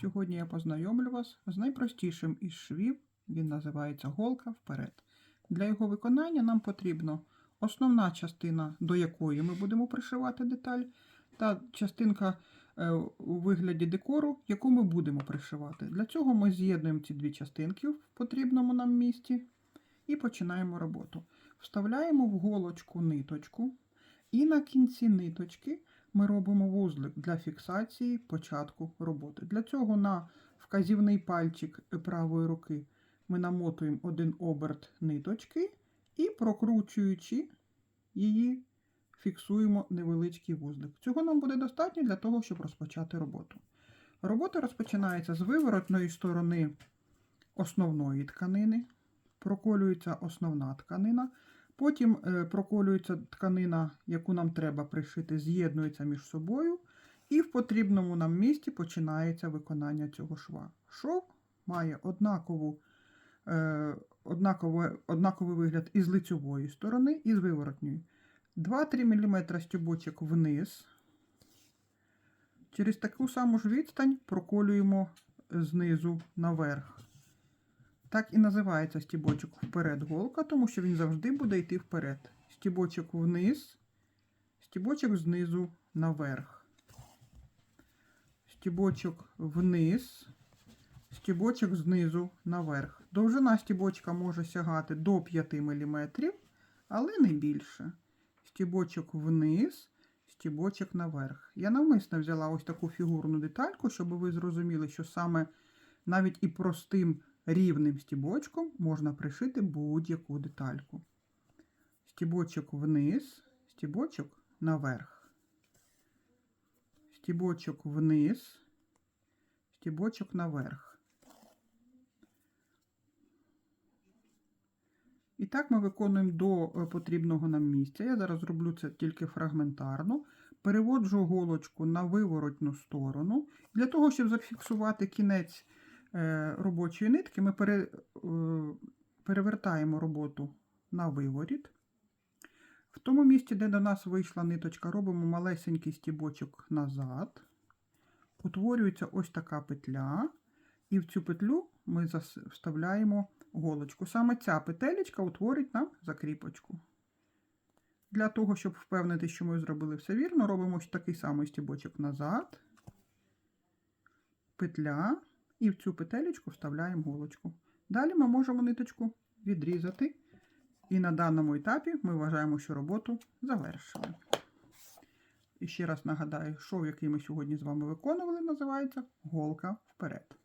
Сьогодні я познайомлю вас з найпростішим із швів. Він називається голка вперед. Для його виконання нам потрібно основна частина, до якої ми будемо пришивати деталь, та частинка е, у вигляді декору, яку ми будемо пришивати. Для цього ми з'єднуємо ці дві частинки в потрібному нам місці і починаємо роботу. Вставляємо в голочку ниточку, і на кінці ниточки ми робимо вузлик для фіксації початку роботи. Для цього на вказівний пальчик правої руки ми намотуємо один оберт ниточки і, прокручуючи її, фіксуємо невеличкий вузлик. Цього нам буде достатньо для того, щоб розпочати роботу. Робота розпочинається з виворотної сторони основної тканини, проколюється основна тканина. Потім е, проколюється тканина, яку нам треба пришити, з'єднується між собою, і в потрібному нам місці починається виконання цього шва. Шов має однакову, е, однаковий, однаковий вигляд із лицьової сторони, і з виворотньої. 2-3 мм стібочок вниз. Через таку саму ж відстань проколюємо знизу наверх. Так і називається стібочок вперед голка, тому що він завжди буде йти вперед. Стібочок вниз, стібочок знизу наверх. Стібочок вниз, стібочок знизу наверх. Довжина стібочка може сягати до 5 мм, але не більше. Стібочок вниз, стібочок наверх. Я навмисно взяла ось таку фігурну детальку, щоб ви зрозуміли, що саме навіть і простим рівним стібочком можна пришити будь-яку детальку. Стібочок вниз, стібочок наверх. Стібочок вниз, стібочок наверх. І так ми виконуємо до е, потрібного нам місця. Я зараз зроблю це тільки фрагментарно. Переводжу голочку на виворотну сторону. Для того, щоб зафіксувати кінець робочої нитки, ми е, перевертаємо роботу на виворіт. В тому місці, де до нас вийшла ниточка, робимо малесенький стібочок назад. Утворюється ось така петля, і в цю петлю ми вставляємо голочку. Саме ця петелечка утворить нам закріпочку. Для того, щоб впевнити, що ми зробили все вірно, робимо ось такий самий стібочок назад, петля, і в цю петелечку вставляємо голочку. Далі ми можемо ниточку відрізати, і на даному етапі ми вважаємо, що роботу завершили. І ще раз нагадаю, шов, який ми сьогодні з вами виконували, називається голка вперед.